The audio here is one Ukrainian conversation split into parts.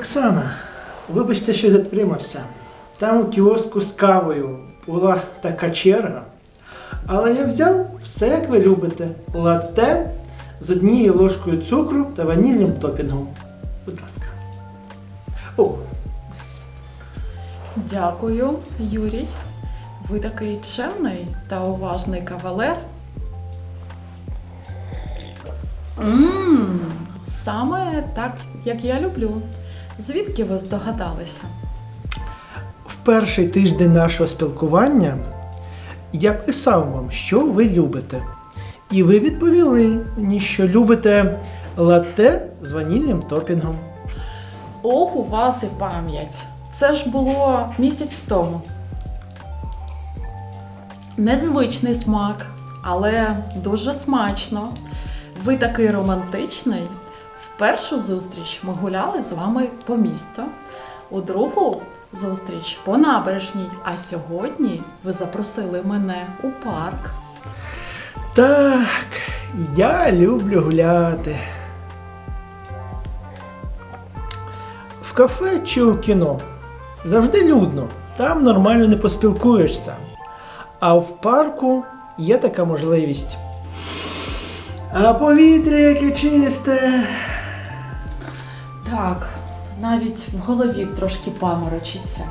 Оксана, вибачте, що затримався. Там у кіоску з кавою була така черга. Але я взяв все, як ви любите. Латте з однією ложкою цукру та ванільним топінгом. Будь ласка. О. Дякую, Юрій. Ви такий чемний та уважний кавалер. Мм, саме так, як я люблю. Звідки ви здогадалися? в перший тиждень нашого спілкування я писав вам, що ви любите. І ви відповіли мені, що любите латте з ванільним топінгом. Ох, у вас і пам'ять. Це ж було місяць тому. Незвичний смак, але дуже смачно. Ви такий романтичний. Першу зустріч ми гуляли з вами по місту, у другу зустріч по набережній. А сьогодні ви запросили мене у парк. Так, я люблю гуляти. В кафе чи у кіно завжди людно, там нормально не поспілкуєшся. А в парку є така можливість. А повітря яке чисте. Так, навіть в голові трошки паморочиться.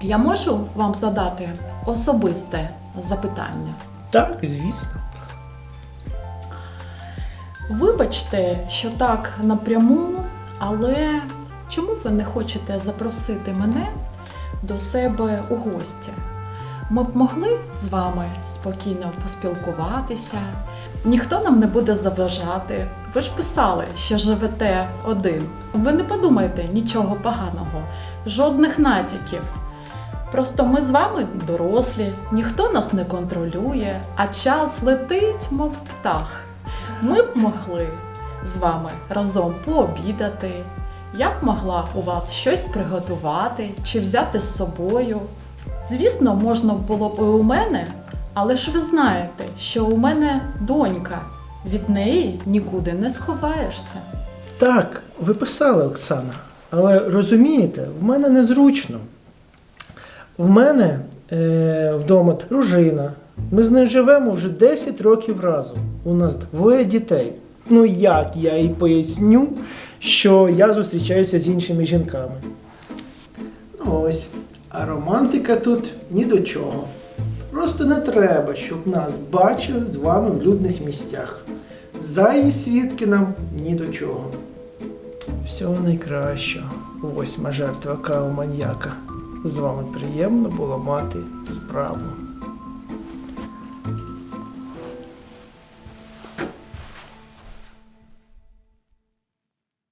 Я можу вам задати особисте запитання? Так, звісно. Вибачте, що так напряму, але чому ви не хочете запросити мене до себе у гості? Ми б могли з вами спокійно поспілкуватися, ніхто нам не буде заважати. Ви ж писали, що живете один. Ви не подумайте нічого поганого, жодних натяків. Просто ми з вами дорослі, ніхто нас не контролює, а час летить, мов птах. Ми б могли з вами разом пообідати. Я б могла у вас щось приготувати чи взяти з собою. Звісно, можна було б і у мене, але ж ви знаєте, що у мене донька. Від неї нікуди не сховаєшся. Так, ви писали, Оксана. Але розумієте, в мене незручно. В мене е, вдома дружина. Ми з нею живемо вже 10 років разом. У нас двоє дітей. Ну як я їй поясню, що я зустрічаюся з іншими жінками. Ну ось. А романтика тут ні до чого. Просто не треба, щоб нас бачили з вами в людних місцях. Зайві свідки нам ні до чого. Всього найкращого. Восьма жертва каву маньяка. З вами приємно було мати справу.